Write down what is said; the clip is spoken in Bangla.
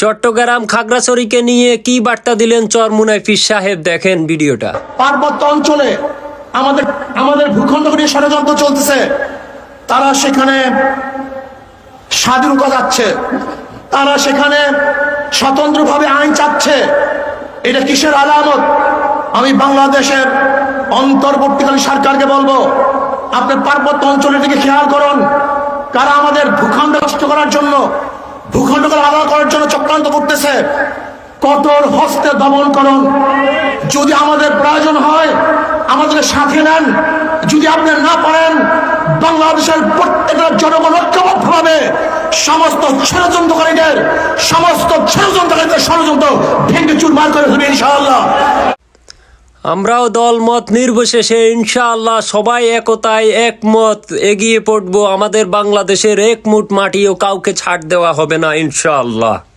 চট্টগ্রাম খাগড়াছড়িকে নিয়ে কি বার্তা দিলেন চরমুনাই ফির সাহেব? দেখেন ভিডিওটা। পার্বত্য অঞ্চলে আমাদের আমাদের ভূখণ্ড নিয়ে ষড়যন্ত্র চলতেছে। তারা সেখানে স্বাধীনতা যাচ্ছে। তারা সেখানে স্বতন্ত্রভাবে আইন চাচ্ছে। এটা কিসের আলামত? আমি বাংলাদেশের অন্তর্বর্তীকালীন সরকারকে বলব, আপনি পার্বত্য অঞ্চলের দিকে খেয়াল করুন। কারা আমাদের ভূখণ্ড নষ্ট করার জন্য ভূখণ্ডকে আলাদা করার জন্য চক্রান্ত করতেছে। কঠোর হস্তে দমন করুন। যদি আমাদের প্রয়োজন হয় আমাদের সাথে নেন। যদি আপনি না পারেন, বাংলাদেশের প্রত্যেকটা জনগণ ঐক্যবদ্ধ হবে সমস্ত ষড়যন্ত্রকারীদের সমস্ত ষড়যন্ত্রকারীদের ষড়যন্ত্র ভেঙে চুরমার করে দেবে ইনশাআল্লাহ। আমরাও দল মত নির্বিশেষে ইনশাআল্লাহ সবাই একতায় একমত এগিয়ে পড়ব। আমাদের বাংলাদেশের একমুট মাটি মাটিও কাউকে ছাড় দেওয়া হবে না ইনশাআল্লাহ।